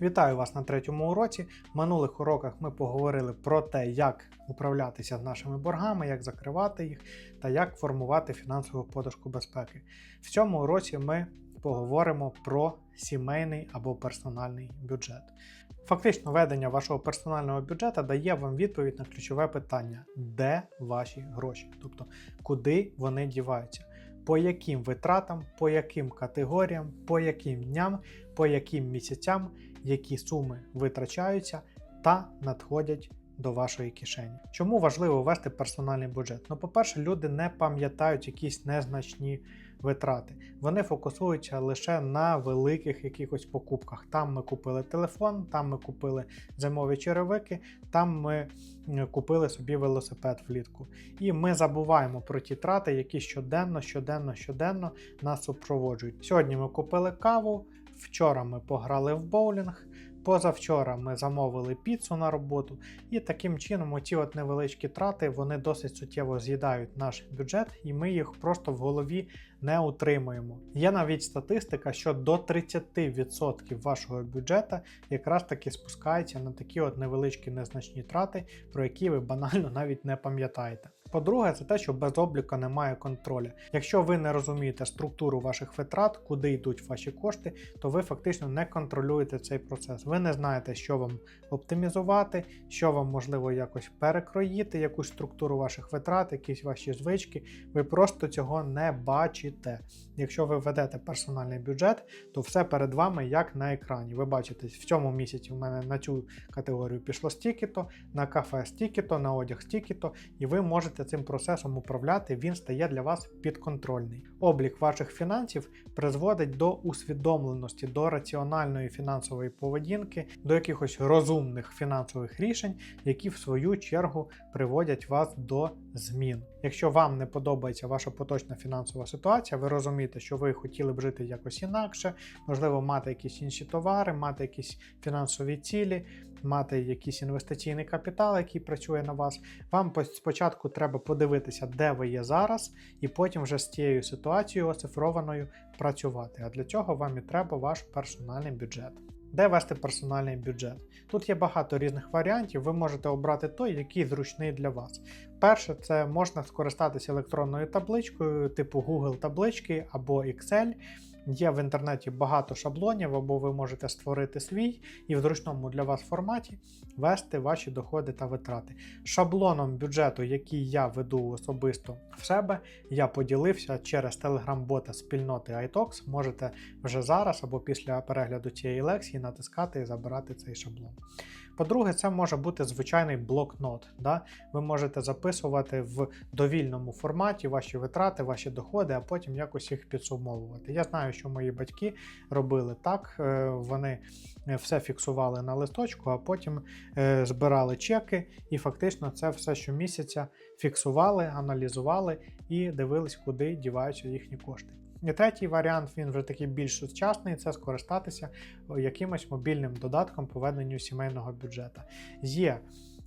Вітаю вас на третьому уроці. В минулих уроках ми поговорили про те, як управлятися з нашими боргами, як закривати їх та як формувати фінансову подушку безпеки. В цьому уроці ми поговоримо про сімейний або персональний бюджет. Фактично, ведення вашого персонального бюджету дає вам відповідь на ключове питання: де ваші гроші, тобто куди вони діваються, по яким витратам, по яким категоріям, по яким дням, по яким місяцям, які суми витрачаються та надходять до вашої кишені. Чому важливо вести персональний бюджет? Ну, по-перше, люди не пам'ятають якісь незначні витрати. Вони фокусуються лише на великих якихось покупках. Там ми купили телефон, там ми купили зимові черевики, там ми купили собі велосипед влітку. І ми забуваємо про ті трати, які щоденно, щоденно, щоденно нас супроводжують. Сьогодні ми купили каву, вчора ми пограли в боулінг. Позавчора ми замовили піцу на роботу, і таким чином оці от невеличкі трати вони досить суттєво з'їдають наш бюджет, і ми їх просто в голові не утримуємо. Є навіть статистика, що до 30% вашого бюджету якраз таки спускається на такі от невеличкі незначні трати, про які ви банально навіть не пам'ятаєте. По-друге, це те, що без обліку немає контролю. Якщо ви не розумієте структуру ваших витрат, куди йдуть ваші кошти, то ви фактично не контролюєте цей процес. Ви не знаєте, що вам оптимізувати, що вам можливо якось перекроїти, якусь структуру ваших витрат, якісь ваші звички. Ви просто цього не бачите. Якщо ви ведете персональний бюджет, то все перед вами як на екрані. Ви бачите, в цьому місяці в мене на цю категорію пішло стільки-то, на кафе стільки-то, на одяг стільки-то, і ви можете цим процесом управляти, він стає для вас підконтрольний. Облік ваших фінансів призводить до усвідомленості, до раціональної фінансової поведінки, до якихось розумних фінансових рішень, які в свою чергу приводять вас до змін. Якщо вам не подобається ваша поточна фінансова ситуація, ви розумієте, що ви хотіли б жити якось інакше, можливо, мати якісь інші товари, мати якісь фінансові цілі, мати якийсь інвестиційний капітал, який працює на вас. Вам спочатку треба подивитися, де ви є зараз, і потім вже з цією ситуацією оцифрованою працювати. А для цього вам і треба ваш персональний бюджет. Де вести персональний бюджет? Тут є багато різних варіантів. Ви можете обрати той, який зручний для вас. Перше, це можна скористатися електронною табличкою, типу Google таблички або Excel. Є в інтернеті багато шаблонів, або ви можете створити свій і в зручному для вас форматі вести ваші доходи та витрати. Шаблоном бюджету, який я веду особисто в себе, я поділився через телеграм-бота спільноти iTalks. Можете вже зараз або після перегляду цієї лекції натискати і забирати цей шаблон. По-друге, це може бути звичайний блокнот. Да? Ви можете записувати в довільному форматі ваші витрати, ваші доходи, а потім якось їх підсумовувати. Я знаю, що мої батьки робили так, е, вони все фіксували на листочку, а потім е, збирали чеки, і фактично це все щомісяця фіксували, аналізували і дивились, куди діваються їхні кошти. І третій варіант, він вже такий більш сучасний, це скористатися якимось мобільним додатком по веденню сімейного бюджету. Є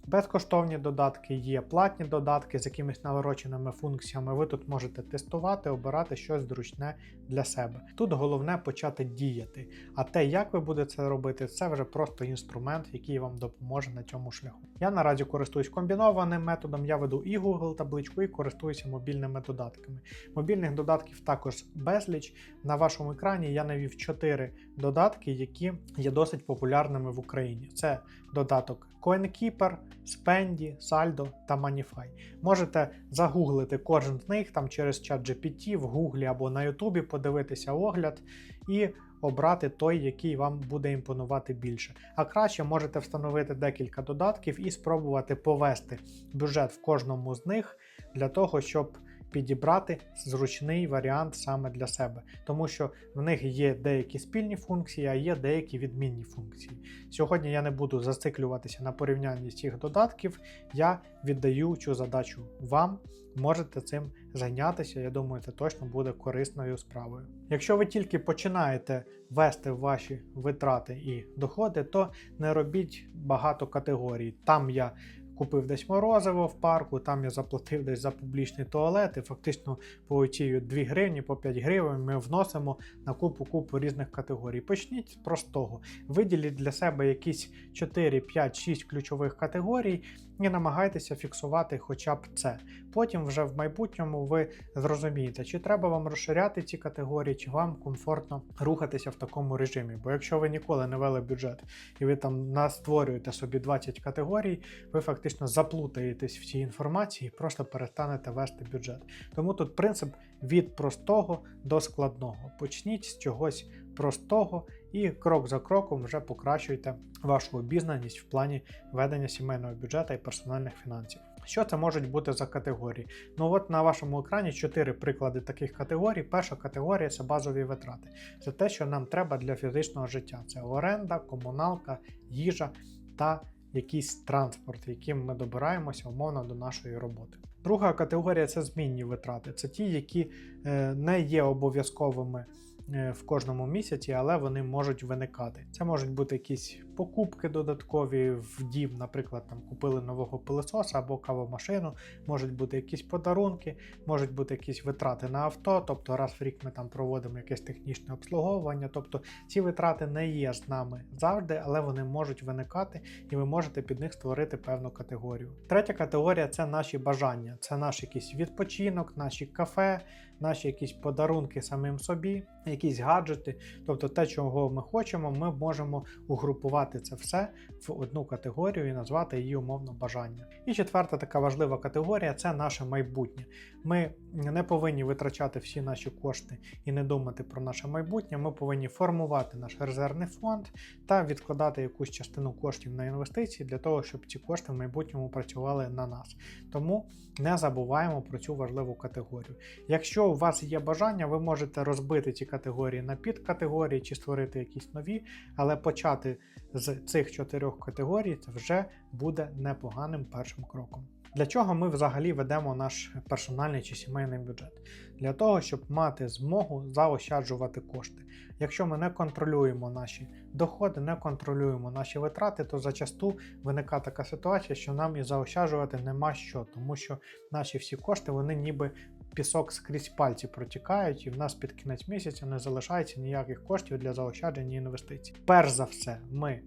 безкоштовні додатки, є платні додатки з якимись навороченими функціями. Ви тут можете тестувати, обирати щось зручне для себе. Тут головне почати діяти. А те, як ви будете це робити, це вже просто інструмент, який вам допоможе на цьому шляху. Я наразі користуюсь комбінованим методом, я веду і Google табличку, і користуюся мобільними додатками. Мобільних додатків також безліч. На вашому екрані я навів 4 додатки, які є досить популярними в Україні. Це додаток CoinKeeper, Spendy, Saldo та Manify. Можете загуглити кожен з них там через чат GPT в Гуглі або на Ютубі, подивитися огляд і обрати той, який вам буде імпонувати більше. А краще можете встановити декілька додатків і спробувати повести бюджет в кожному з них для того, щоб підібрати зручний варіант саме для себе, тому що в них є деякі спільні функції, а є деякі відмінні функції. Сьогодні я не буду зациклюватися на порівнянні цих додатків, я віддаю цю задачу вам. Можете цим зайнятися, я думаю, це точно буде корисною справою. Якщо ви тільки починаєте вести ваші витрати і доходи, то не робіть багато категорій. Там я купив десь морозиво в парку, там я заплатив десь за публічний туалет, і фактично по ці 2 гривні, по 5 гривень ми вносимо на купу купу різних категорій. Почніть з простого. Виділіть для себе якісь 4, 5, 6 ключових категорій і намагайтеся фіксувати хоча б це. Потім вже в майбутньому ви зрозумієте, чи треба вам розширяти ці категорії, чи вам комфортно рухатися в такому режимі. Бо якщо ви ніколи не вели бюджет і ви там настворюєте собі 20 категорій, ви фактично заплутаєтесь в цій інформації і просто перестанете вести бюджет. Тому тут принцип від простого до складного. Почніть з чогось простого і крок за кроком вже покращуйте вашу обізнаність в плані ведення сімейного бюджету і персональних фінансів. Що це можуть бути за категорії? Ну от на вашому екрані чотири приклади таких категорій. Перша категорія це базові витрати. Це те, що нам треба для фізичного життя. Це оренда, комуналка, їжа та якийсь транспорт, яким ми добираємося умовно до нашої роботи. Друга категорія це змінні витрати. Це ті, які е, не є обов'язковими е, в кожному місяці, але вони можуть виникати. Це можуть бути якісь покупки додаткові в дім, наприклад, там купили нового пилососа або кавомашину, можуть бути якісь подарунки, можуть бути якісь витрати на авто, тобто раз в рік ми там проводимо якесь технічне обслуговування. Тобто ці витрати не є з нами завжди, але вони можуть виникати, і ви можете під них створити певну категорію. Третя категорія це наші бажання, це наш якийсь відпочинок, наші кафе, наші якісь подарунки самим собі, якісь гаджети, тобто те, чого ми хочемо, ми можемо угрупувати це все в одну категорію і назвати її умовно бажання. І четверта така важлива категорія це наше майбутнє. Ми не повинні витрачати всі наші кошти і не думати про наше майбутнє. Ми повинні формувати наш резервний фонд та відкладати якусь частину коштів на інвестиції для того, щоб ці кошти в майбутньому працювали на нас. Тому не забуваємо про цю важливу категорію. Якщо у вас є бажання, ви можете розбити ці категорії на підкатегорії чи створити якісь нові, але почати з цих чотирьох категорій це вже буде непоганим першим кроком. Для чого ми взагалі ведемо наш персональний чи сімейний бюджет? Для того, щоб мати змогу заощаджувати кошти. Якщо ми не контролюємо наші доходи, не контролюємо наші витрати, то зачасту виникає така ситуація, що нам і заощаджувати нема що, тому що наші всі кошти вони ніби пісок скрізь пальці протікають, і в нас під кінець місяця не залишається ніяких коштів для заощадження і інвестицій. Перш за все, ми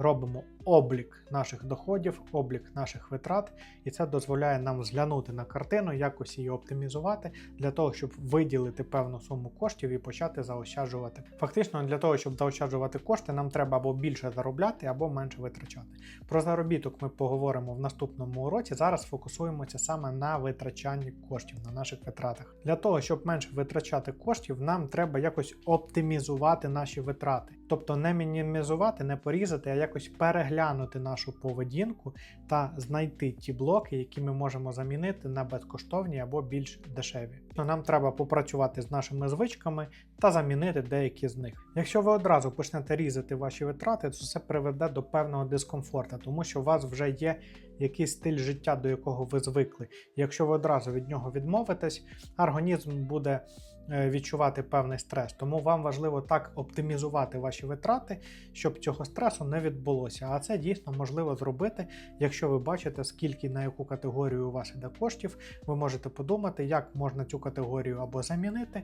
робимо облік наших доходів, облік наших витрат, і це дозволяє нам зглянути на картину, якось її оптимізувати для того, щоб виділити певну суму коштів і почати заощаджувати. Фактично, для того, щоб заощаджувати кошти, нам треба або більше заробляти, або менше витрачати. Про заробіток ми поговоримо в наступному уроці. Зараз фокусуємося саме на витрачанні коштів, на наших витратах. Для того, щоб менше витрачати коштів, нам треба якось оптимізувати наші витрати. Тобто не мінімізувати, не порізати, а якось переглянути нашу поведінку та знайти ті блоки, які ми можемо замінити на безкоштовні або більш дешеві. Нам треба попрацювати з нашими звичками та замінити деякі з них. Якщо ви одразу почнете різати ваші витрати, то це приведе до певного дискомфорту, тому що у вас вже є якийсь стиль життя, до якого ви звикли. Якщо ви одразу від нього відмовитесь, організм буде відчувати певний стрес. Тому вам важливо так оптимізувати ваші витрати, щоб цього стресу не відбулося. А це дійсно можливо зробити, якщо ви бачите, скільки на яку категорію у вас іде коштів, ви можете подумати, як можна цю категорію або замінити,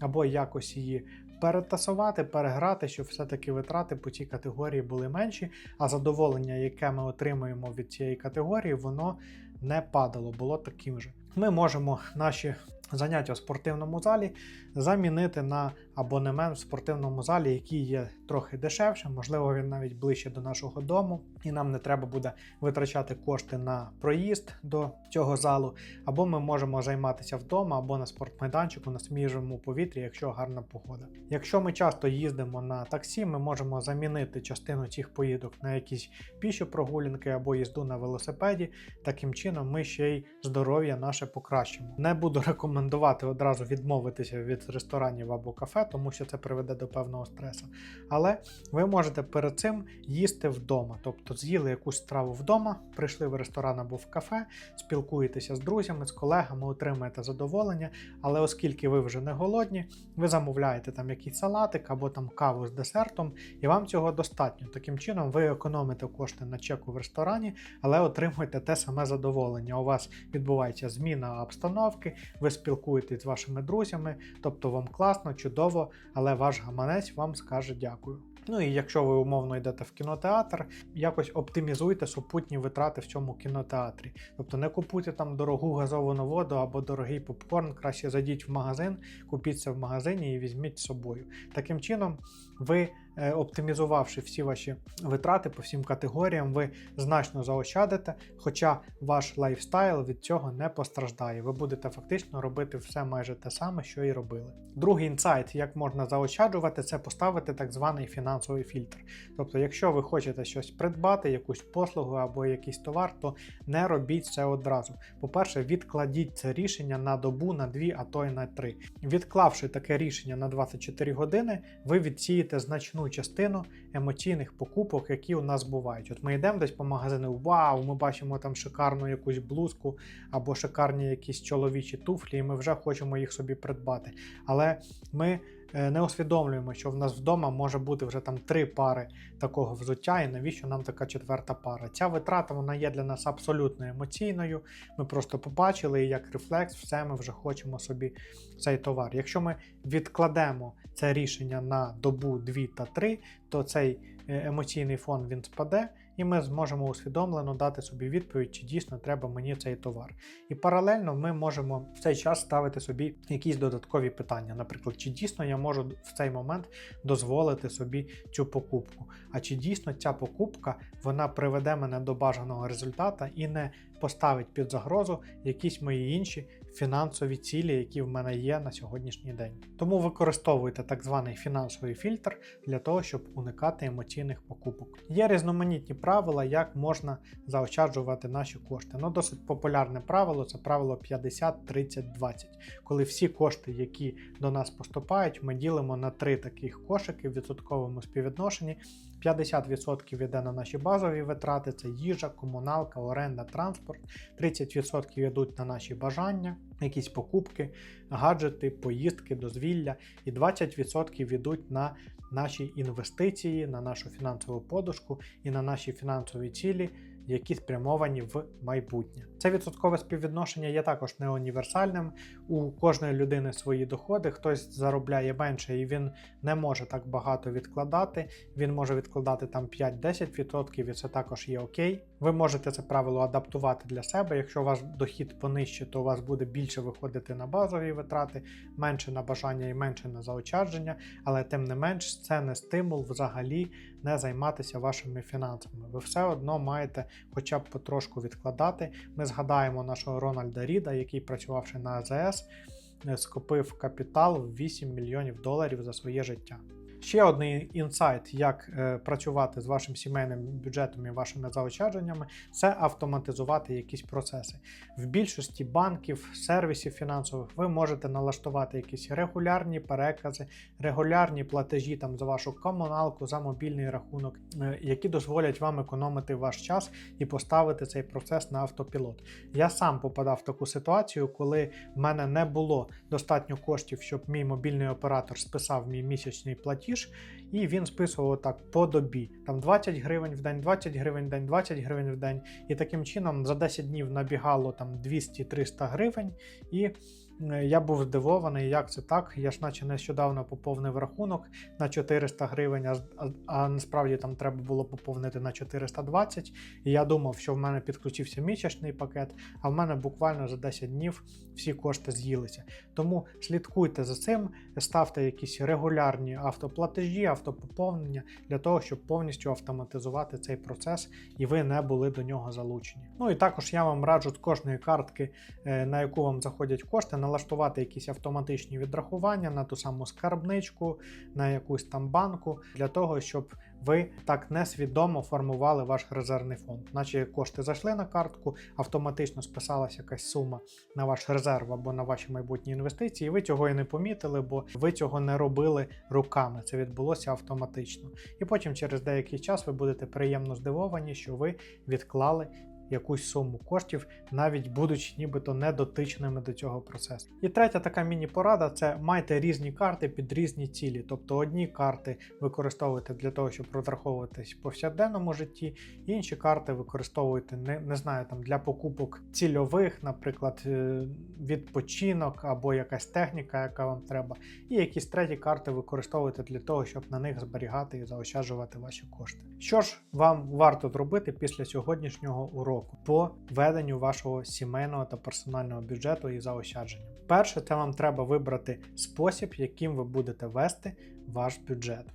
або якось її перетасувати, переграти, щоб все-таки витрати по цій категорії були менші, а задоволення, яке ми отримуємо від цієї категорії, воно не падало, було таким же. Ми можемо наші заняття в спортивному залі замінити на абонемент в спортивному залі, який є трохи дешевшим, можливо, він навіть ближче до нашого дому, і нам не треба буде витрачати кошти на проїзд до цього залу, або ми можемо займатися вдома, або на спортмайданчику на свіжому повітрі, якщо гарна погода. Якщо ми часто їздимо на таксі, ми можемо замінити частину цих поїдок на якісь піші прогулянки або їзду на велосипеді. Таким чином, ми ще й здоров'я наше покращимо. Не буду рекомендувати одразу відмовитися від ресторанів або кафе, тому що це приведе до певного стресу. Але ви можете перед цим їсти вдома, тобто з'їли якусь страву вдома, прийшли в ресторан або в кафе, спілкуєтеся з друзями, з колегами, отримаєте задоволення. Але оскільки ви вже не голодні, ви замовляєте там якийсь салатик або там каву з десертом, і вам цього достатньо. Таким чином, ви економите кошти на чеку в ресторані, але отримуєте те саме задоволення. У вас відбувається зміна обстановки, ви спілкуєтесь з вашими друзями, тобто вам класно, чудово, але ваш гаманець вам скаже дякую. Ну і якщо ви умовно йдете в кінотеатр, якось оптимізуйте супутні витрати в цьому кінотеатрі. Тобто не купуйте там дорогу газовану воду або дорогий попкорн, краще зайдіть в магазин, купіть в магазині і візьміть з собою. Таким чином, ви, е, оптимізувавши всі ваші витрати по всім категоріям, ви значно заощадите, хоча ваш лайфстайл від цього не постраждає. Ви будете фактично робити все майже те саме, що і робили. Другий інсайт, як можна заощаджувати, це поставити так званий фінансовий фільтр. Тобто, якщо ви хочете щось придбати, якусь послугу або якийсь товар, то не робіть це одразу. По-перше, відкладіть це рішення на добу, на дві, а то й на три. Відклавши таке рішення на 24 години, ви відсієте значну частину емоційних покупок, які у нас бувають. От ми йдемо десь по магазину, вау, ми бачимо там шикарну якусь блузку або шикарні якісь чоловічі туфлі, і ми вже хочемо їх собі придбати. Але ми не усвідомлюємо, що в нас вдома може бути вже там три пари такого взуття, і навіщо нам така четверта пара. Ця витрата вона є для нас абсолютно емоційною. Ми просто побачили, і як рефлекс, все ми вже хочемо собі цей товар. Якщо ми відкладемо це рішення на добу дві та три, то цей е, емоційний фон він спаде, і ми зможемо усвідомлено дати собі відповідь, чи дійсно треба мені цей товар. І паралельно ми можемо в цей час ставити собі якісь додаткові питання. Наприклад, чи дійсно я можу в цей момент дозволити собі цю покупку? А чи дійсно ця покупка вона приведе мене до бажаного результата і не поставить під загрозу якісь мої інші фінансові цілі, які в мене є на сьогоднішній день. Тому використовуйте так званий фінансовий фільтр для того, щоб уникати емоційних покупок. Є різноманітні правила, як можна заощаджувати наші кошти. Ну, досить популярне правило це правило 50-30-20, коли всі кошти, які до нас поступають, ми ділимо на три таких кошики в відсотковому співвідношенні. 50% йде на наші базові витрати: це їжа, комуналка, оренда, транспорт. 30% йдуть на наші бажання, якісь покупки, гаджети, поїздки, дозвілля, і 20% йдуть на наші інвестиції, на нашу фінансову подушку і на наші фінансові цілі. Які спрямовані в майбутнє. Це відсоткове співвідношення є також не універсальним. У кожної людини свої доходи, хтось заробляє менше і він не може так багато відкладати. Він може відкладати там 5-10%, і це також є окей. Ви можете це правило адаптувати для себе. Якщо у вас дохід понижче, то у вас буде більше виходити на базові витрати, менше на бажання і менше на заощадження, але тим не менш це не стимул взагалі не займатися вашими фінансами. Ви все одно маєте хоча б потрошку відкладати. Ми згадаємо нашого Рональда Ріда, який працювавши на АЗС, скопив капітал в 8 мільйонів доларів за своє життя. Ще один інсайт, як е, працювати з вашим сімейним бюджетом і вашими заощадженнями, це автоматизувати якісь процеси. В більшості банків, сервісів фінансових ви можете налаштувати якісь регулярні перекази, регулярні платежі там за вашу комуналку, за мобільний рахунок, е, які дозволять вам економити ваш час і поставити цей процес на автопілот. Я сам попадав в таку ситуацію, коли в мене не було достатньо коштів, щоб мій мобільний оператор списав мій місячний платіж. І він списував так по добі. Там 20 гривень в день, 20 гривень в день, 20 гривень в день. І таким чином за 10 днів набігало там 200-300 гривень. І я був здивований, як це так. Я ж наче нещодавно поповнив рахунок на 400 гривень, а, а насправді там треба було поповнити на 420. І я думав, що в мене підключився місячний пакет, а в мене буквально за 10 днів всі кошти з'їлися. Тому слідкуйте за цим, ставте якісь регулярні автоплатежі, автопоповнення для того, щоб повністю автоматизувати цей процес і ви не були до нього залучені. Ну і також я вам раджу з кожної картки, е, на яку вам заходять кошти налаштувати якісь автоматичні відрахування на ту саму скарбничку, на якусь там банку, для того, щоб ви так несвідомо формували ваш резервний фонд, наче кошти зайшли на картку, автоматично списалася якась сума на ваш резерв або на ваші майбутні інвестиції, і ви цього і не помітили, бо ви цього не робили руками. Це відбулося автоматично. І потім через деякий час ви будете приємно здивовані, що ви відклали якусь суму коштів, навіть будучи нібито недотичними до цього процесу. І третя така міні-порада це майте різні карти під різні цілі. Тобто одні карти використовуйте для того, щоб розраховуватись в повсякденному житті, інші карти використовуйте не, не знаю, там для покупок цільових, наприклад, е, відпочинок або якась техніка, яка вам треба. І якісь треті карти використовуйте для того, щоб на них зберігати і заощаджувати ваші кошти. Що ж вам варто зробити після сьогоднішнього уроку по веденню вашого сімейного та персонального бюджету і заощадження? Перше, це вам треба вибрати спосіб, яким ви будете вести ваш бюджет.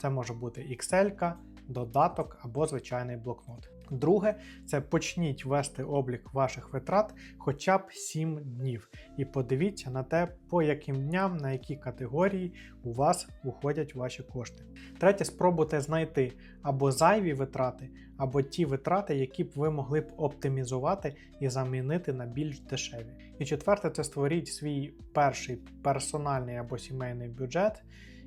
Це може бути Excel, додаток або звичайний блокнот. Друге, це почніть вести облік ваших витрат хоча б 7 днів. І подивіться на те, по яким дням, на які категорії у вас уходять ваші кошти. Третє, спробуйте знайти або зайві витрати, або ті витрати, які б ви могли б оптимізувати і замінити на більш дешеві. І четверте, це створіть свій перший персональний або сімейний бюджет.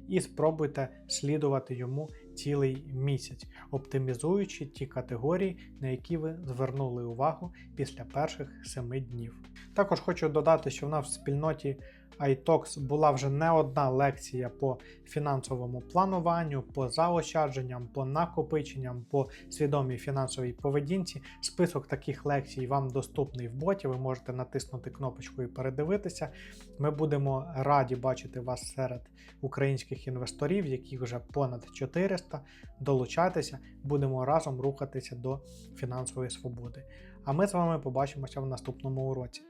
І спробуйте слідувати йому цілий місяць, оптимізуючи ті категорії, на які ви звернули увагу після перших 7 днів. Також хочу додати, що в нас в спільноті iTalks була вже не одна лекція по фінансовому плануванню, по заощадженням, по накопиченням, по свідомій фінансовій поведінці. Список таких лекцій вам доступний в боті. Ви можете натиснути кнопочку і передивитися. Ми будемо раді бачити вас серед українських інвесторів, яких вже понад 400. Долучайтеся, будемо разом рухатися до фінансової свободи. А ми з вами побачимося в наступному уроці.